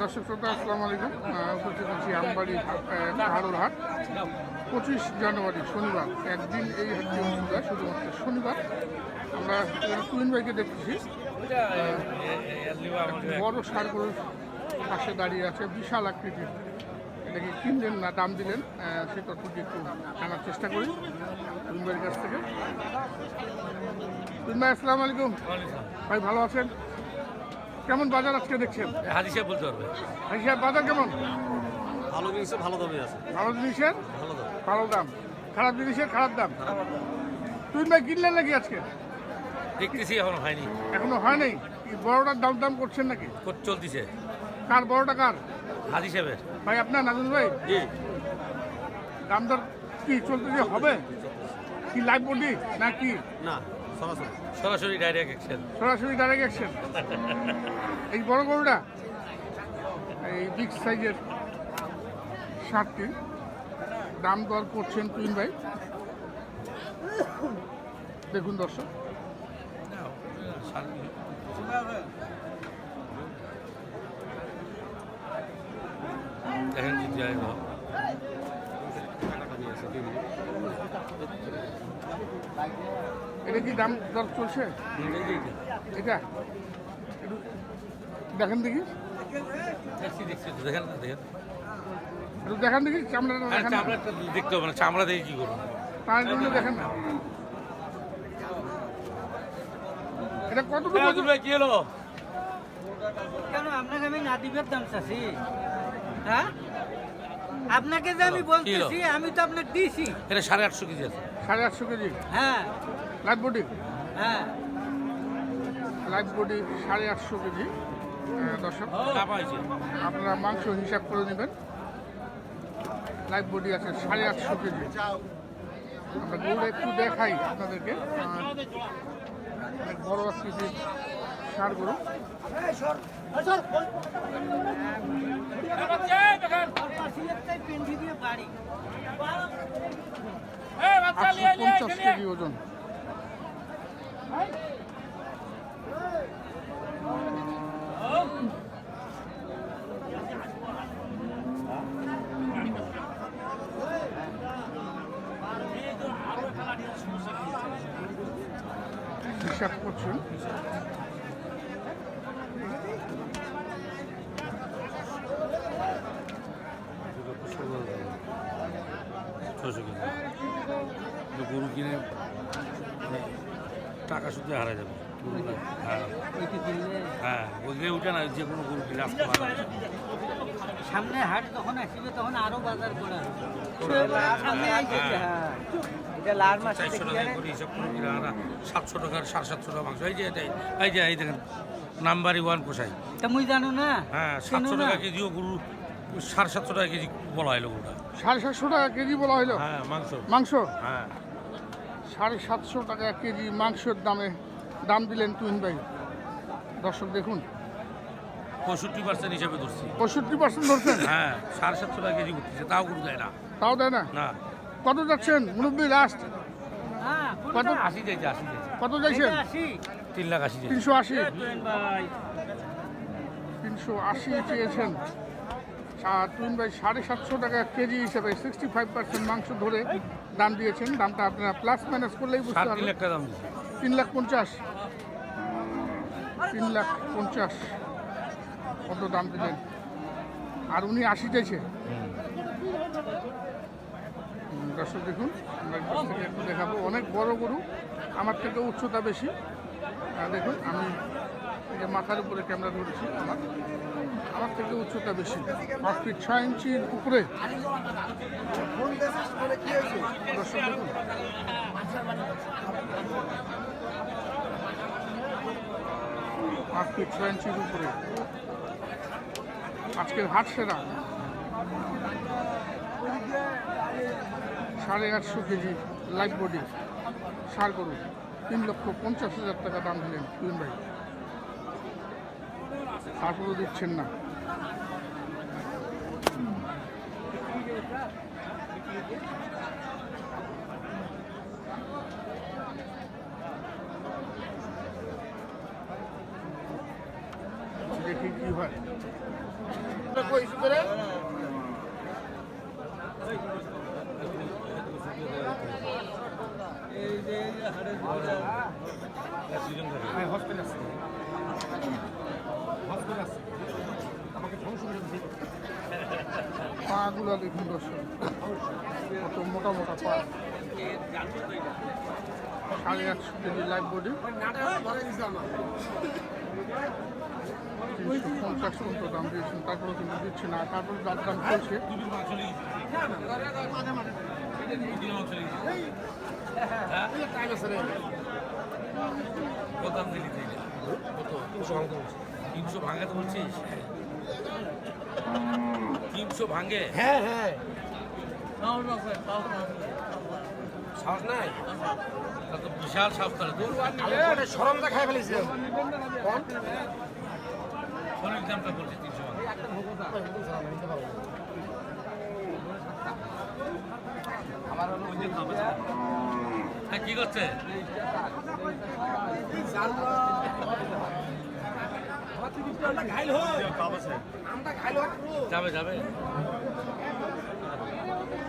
দর্শক শ্রোতা আসসালামু আলাইকুম। উপস্থিত আছি আমবাড়ি হাড়ুর হাট পঁচিশ জানুয়ারি শনিবার একদিন এই হাটটি অনুষ্ঠিত হয় শুধুমাত্র শনিবার। আমরা কুইন বাইকে দেখতেছি। বড় সার গরুর পাশে দাঁড়িয়ে আছে বিশাল আকৃতির। এটাকে কিনলেন না দাম দিলেন সে তথ্যটি একটু জানার চেষ্টা করি। কুইন বাইয়ের কাছ থেকে। কুইন ভাই আসসালামু আলাইকুম। ভাই ভালো আছেন? কেমন বাজার আজকে দেখছেন? হাদিসে বলতে পারবে। হিসাব বাজার কেমন? ভালো জিনিসের ভালো দামে আছে। ভালো জিনিসের? ভালো দাম। ভালো দাম। খারাপ জিনিসের খারাপ দাম? তুই ভাই কিনলেন নাকি আজকে? দেখতেছি এখনও হয়নি। এখনও হয় নাই কি বড়টার দাম দাম করছেন নাকি? কত চলতেছে। কার বড়টা কার? হাদি সাহেবের। ভাই আপনার নাজুল ভাই? জি। দাম দর কি চলতে যে হবে? কি লাইভ বডি না কি? না সরাসরি। সরাসরি ডাইরেক্ট অ্যাকশন সরাসরি ডাইরেক্ট অ্যাকশন এই বড় গরুটা? এই বিগ সাইজের শার্টটি দাম দর করছেন তুইন ভাই। দেখুন দর্শক। দেখেন যদি এটা কি দাম দর চলছে? এটা? দেখেন দেখি। দেখছি দেখেন না দেখেন। একটু দেখি চামড়াটা হ্যাঁ, দেখেন চামড়াটা দেখতে হবে না চামড়া দেখে কি করব? জন্য দেখেন না। এটা কতটুকু নাজুল ভাই কি হলো? কেন আপনাকে আমি দাম চাচ্ছি? হ্যাঁ? আপনাকে যে আমি বলতেছি আমি তো আপনাকে দিয়েছি। এটা সাড়ে আটশো কেজি আছে। সাড়ে আটশো কেজি? হ্যাঁ। Live body? হ্যাঁ। লাইভ বডি সাড়ে আটশো কেজি। দর্শক আপনারা মাংস হিসাব করে নেবেন। লাইভ বডি আছে সাড়ে আটশো কেজি। আমরা গরু একটু দেখাই আপনাদেরকে। বড় আকৃতির সার গরু। পঞ্চাশ কেজি ওজন। হিসাব করছেন। গরু কিনে মানে টাকা শুধু হারা যাবে। হ্যাঁ হ্যাঁ উঠে না যে কোনো গরু কিনে আসতে পারে সামনে হাট যখন আসবে তখন আরও বাজার করা হবে। সামনে হ্যাঁ। এটা লাল মাছ চারশো টাকা করে হিসাব করে কিনে আনা সাতশো টাকার সাড়ে সাতশো টাকা মাংস। এই যে এটাই এই যে এই দেখেন নাম্বারই ওয়ান তা মুই জানো না? হ্যাঁ সাতশো? টাকা কেজিও গরু সাড়ে সাতশো টাকা কেজি বলা হলো গরুটা। সাড়ে সাতশো টাকা কেজি বলা হলো? হ্যাঁ মাংস। মাংস? হ্যাঁ। সাড়ে সাতশো টাকা কেজি মাংসের দামে দাম দিলেন তুহিন ভাই। দর্শক দেখুন। পঁয়ষট্টি পার্সেন্ট হিসাবে ধরছি। পঁয়ষট্টি পার্সেন্ট ধরছেন? হ্যাঁ সাড়ে সাতশো টাকা কেজি উঠতেছে তাও গরু দেয় না। তাও দেয় না? না। কত যাচ্ছেন? মুরব্বী লাস্ট হ্যাঁ, কত? আশি যাইছে আশি যাইছে কত যাইছেন তিন লাখ আশি তিনশো আশি। তিনশো আশি চেয়েছেন। তুহিন ভাই সাড়ে সাতশো টাকা কেজি হিসেবে সিক্সটি ফাইভ পার্সেন্ট মাংস ধরে দাম দিয়েছেন। দামটা আপনারা প্লাস মাইনাস করলেই বুঝতে তিন পারবেন। তিন লাখ পঞ্চাশ। তিন লাখ পঞ্চাশ। কত দাম দিলেন আর উনি আশি চাইছে। দর্শক দেখুন, আমরা একটু দেখাবো। অনেক বড় গরু, আমার থেকে উচ্চতা বেশি। দেখুন, আমি মাথার উপরে ক্যামেরা ধরেছি, আমার আমার থেকে উচ্চতা বেশি। পাঁচ ফিট ছয় ইঞ্চির উপরে। দর্শক দেখুন। পাঁচ ফিট ছয় ইঞ্চির উপরে। আজকের হাট সেরা। সাড়ে আটশো কেজি লাইভ বডি সার গরু তিন লক্ষ পঞ্চাশ হাজার টাকা দাম দিলেন তুহিন ভাই। তারপরেও দিচ্ছেন না। দেখি কি হয় পাগুলো দেখুন দর্শক। কত মোটা মোটা পা। সাড়ে আটশো কেজি লাইভ বডি তারপরে দিচ্ছে না তারপরে? তিনশো বলছিস তিনশো ভাঙে হ্যাঁ হ্যাঁ নাই বিশাল সাহস তাহলে সরমটা খাই অনেক দামটা বলছে তিনশো হ্যাঁ কি করছে? যাবে যাবে।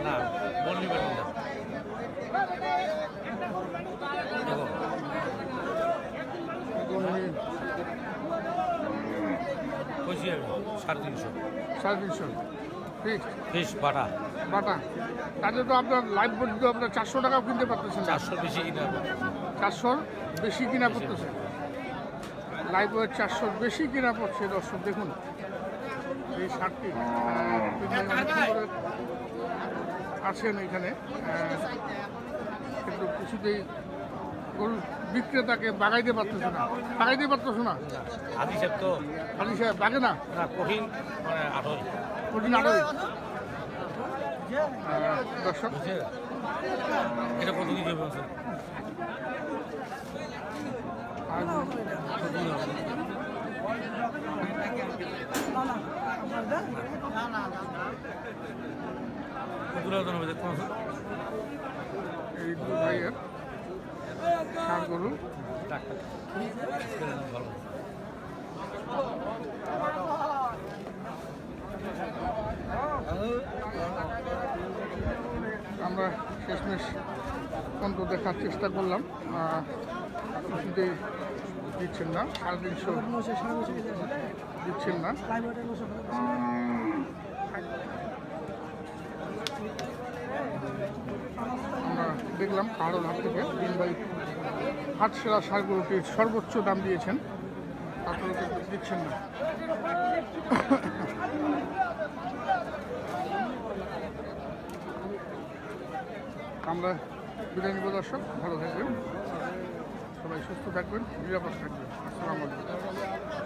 না বললি না দেখো আমি সাড়ে তিনশো। সাড়ে তিনশো। ঠিক ফিস বাটা। বাটা? তাহলে তো আপনার লাইভ বডি তো আপনার চারশো টাকাও কিনতে পারতেছেন না। চারশো বেশি কিনা চারশোর বেশি কিনা পড়তেছে লাইভ ওয়েট চারশোর বেশি কিনা পড়ছে দর্শক দেখুন। এই শার্টটি আছেন এখানে। কিন্তু কিছুতেই গরু বিক্রেতাকে বাগাইতে পারতেছে না। বাগাইতে পারতেছে না? আদি সাহেব তো খালি সাহেব বাগে না? কঠিন মানে আঠই কঠিন আড়ই দর্শক। এটা কত কিছু আছে দেখতে এই ভাইয়ের ষাট গরু আমরা শেষমেশ পর্যন্ত দেখার চেষ্টা করলাম কিছুতেই দিচ্ছেন না সাড়ে তিনশো দিচ্ছেন না আমরা দেখলাম কারোর হাত থেকে তিন ভাই হাট সেরা সারগুলোটির সর্বোচ্চ দাম দিয়েছেন। তারপরে দিচ্ছেন না। আমরা বিদায় নিব দর্শক, ভালো থাকবেন। সবাই সুস্থ থাকবেন, নিরাপদ থাকবেন। আসসালামু আলাইকুম।